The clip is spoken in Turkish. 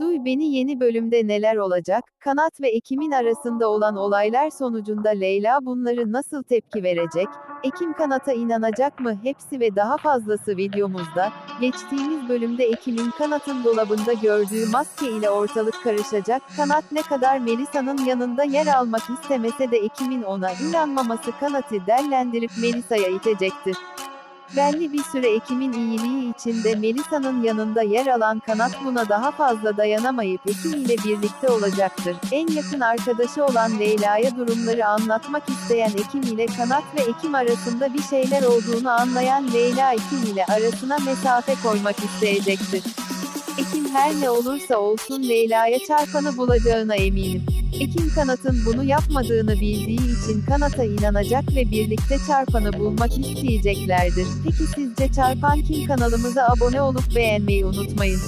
Duy Beni yeni bölümde neler olacak? Kanat ve Ekim'in arasında olan olaylar sonucunda Leyla bunları nasıl tepki verecek? Ekim Kanat'a inanacak mı? Hepsi ve daha fazlası videomuzda. Geçtiğimiz bölümde Ekim'in Kanat'ın dolabında gördüğü maske ile ortalık karışacak. Kanat ne kadar Melisa'nın yanında yer almak istemese de Ekim'in ona inanmaması Kanat'ı dellendirip Melisa'ya itecektir. Belli bir süre Ekim'in iyiliği içinde Melisa'nın yanında yer alan Kanat buna daha fazla dayanamayıp Ekim ile birlikte olacaktır. En yakın arkadaşı olan Leyla'ya durumları anlatmak isteyen Ekim ile Kanat ve Ekim arasında bir şeyler olduğunu anlayan Leyla Ekim ile arasına mesafe koymak isteyecektir. Ekim her ne olursa olsun Leyla'ya çarpanı bulacağına eminim. Ekim Kanat'ın bunu yapmadığını bildiği için Kanat'a inanacak ve birlikte çarpanı bulmak isteyeceklerdir. Peki sizce çarpan kim kanalımıza abone olup beğenmeyi unutmayın.